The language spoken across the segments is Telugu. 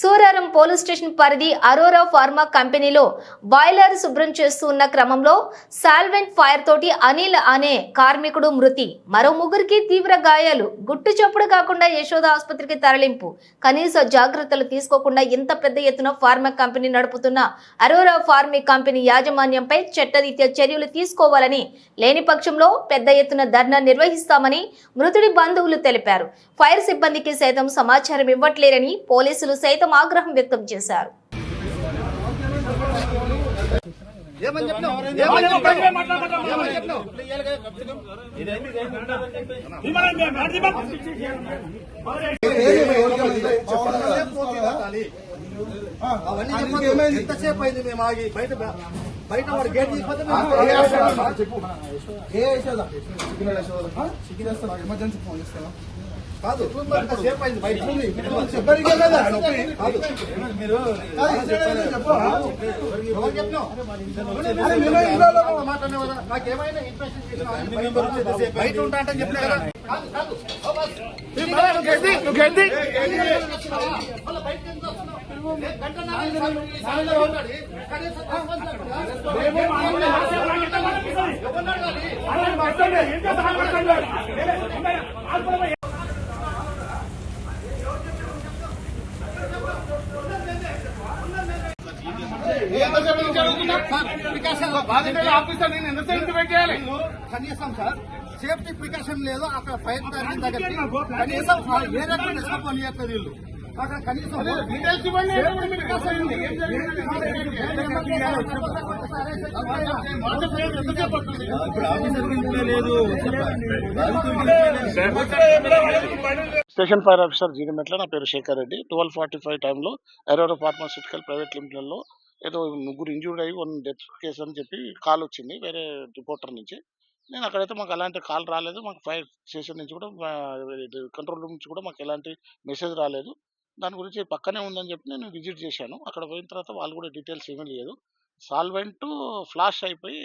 సూరారం పోలీస్ స్టేషన్ పరిధి అరోరా ఫార్మా కంపెనీలో బాయిలర్ శుభ్రం చేస్తూ ఉన్న క్రమంలో సాల్వెంట్ ఫైర్ తోటి అనిల్ అనే కార్మికుడు మృతి. మరో ముగ్గురికి తీవ్ర గాయాలు. గుట్టు చప్పుడు కాకుండా యశోద ఆసుపత్రికి తరలింపు. కనీస జాగ్రత్తలు తీసుకోకుండా ఇంత పెద్ద ఎత్తున ఫార్మా కంపెనీ నడుపుతున్న అరోరా ఫార్మీ కంపెనీ యాజమాన్యంపై చట్టరీత్యా చర్యలు తీసుకోవాలని లేని పక్షంలో పెద్ద ఎత్తున ధర్నా నిర్వహిస్తామని మృతుడి బంధువులు తెలిపారు. ఫైర్ సిబ్బందికి సైతం సమాచారం ఇవ్వట్లేరని పోలీసులు సైతం ఆగ్రహం వ్యక్తం చేశారు. అవన్నీ అయింది మేము ఆగి బయట బయట వాడు గేట్ చెప్పు ఏ సిగ్నల్ ఎమర్జెన్సీ ఫోన్ చేస్తాను కాదు ఎంతసేపు అయింది బయట చెప్పరికే కదా కాదు మీరు చెప్పు ఎవరు చెప్పినావు అరే మేమే ఇంట్లో మాట్లాడినా కదా నాకేమైనా ఇంట్రెస్ట్ చేసినా బయట ఉంటా అంటే చెప్పినా కదా కాదు నేను కనీసం సార్ సేఫ్టీ ప్రికాషన్ లేదు అక్కడ ఫైర్ దగ్గరికి కనీసం ఏ రకమైన రెస్పాన్స్ ఇవ్వట్లేదు వీళ్ళు అక్కడ కనీసం. స్టేషన్ ఫైర్ ఆఫీసర్ జీడిమెట్ల నా పేరు Shekar Reddy twelve forty five టైంలో ఎరోరో ఫార్మాస్యూటికల్ ప్రైవేట్ లిమిటెడ్లో ఏదో ముగ్గురు ఇంజూర్డ్ అయ్యి వన్ డెత్ కేసు అని చెప్పి కాల్ వచ్చింది వేరే రిపోర్టర్ నుంచి. నేను అక్కడైతే మాకు అలాంటి కాల్ రాలేదు. మాకు ఫైర్ స్టేషన్ నుంచి కూడా కంట్రోల్ రూమ్ నుంచి కూడా మాకు ఎలాంటి మెసేజ్ రాలేదు. దాని గురించి పక్కనే ఉందని చెప్పి నేను విజిట్ చేశాను. అక్కడ పోయిన తర్వాత వాళ్ళు కూడా డీటెయిల్స్ ఏమీ లేదు. సాల్వెంట్ ఫ్లాష్ అయిపోయి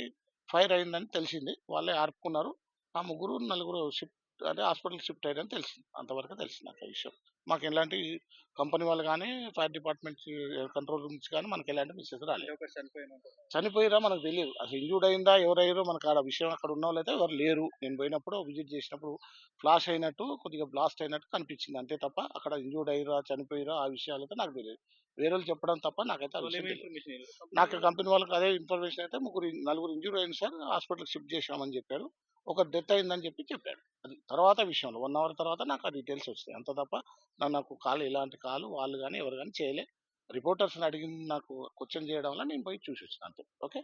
ఫైర్ అయిందని తెలిసింది. వాళ్ళే ఆర్పుకున్నారు. ఆ ముగ్గురు నలుగురు షిఫ్ట్ అంటే హాస్పిటల్ షిఫ్ట్ అయ్యారని తెలిసింది. అంతవరకు తెలిసింది నాకు విషయం. మాకు ఎలాంటి కంపెనీ వాళ్ళు కానీ ఫైర్ డిపార్ట్మెంట్ కంట్రోల్ రూమ్స్ కానీ మనకి ఎలాంటి మెసేజ్ రాలేదు చనిపోయిరా మనకు తెలియదు అసలు ఇంజూర్డ్ అయిందా ఎవరయ్యారో మనకు ఆ విషయం అక్కడ ఉన్న వాళ్ళైతే ఎవరు లేరు. నేను పోయినప్పుడు విజిట్ చేసినప్పుడు ఫ్లాష్ అయినట్టు కొద్దిగా బ్లాస్ట్ అయినట్టు కనిపించింది. అంతే తప్ప అక్కడ ఇంజూర్డ్ అయ్యారా చనిపోయిరా ఆ విషయాలైతే నాకు తెలియదు వేరే వాళ్ళు చెప్పడం తప్ప నాకైతే. నాకు కంపెనీ వాళ్ళకి అదే ఇన్ఫర్మేషన్ అయితే ముగ్గురు నలుగురు ఇంజూర్ అయింది సార్ హాస్పిటల్కి షిఫ్ట్ చేసామని చెప్పారు. ఒక డెత్ అయిందని చెప్పి చెప్పాడు అది తర్వాత విషయంలో వన్ అవర్ తర్వాత నాకు ఆ డీటెయిల్స్ వస్తాయి. అంత తప్ప నాకు కాల్ ఇలాంటి కాల్ వాళ్ళు కానీ ఎవరు కానీ చేయలే. రిపోర్టర్స్ని అడిగి నాకు క్వశ్చన్ చేయడం వల్ల నేను పోయి చూసి వచ్చిన అంతే. ఓకే?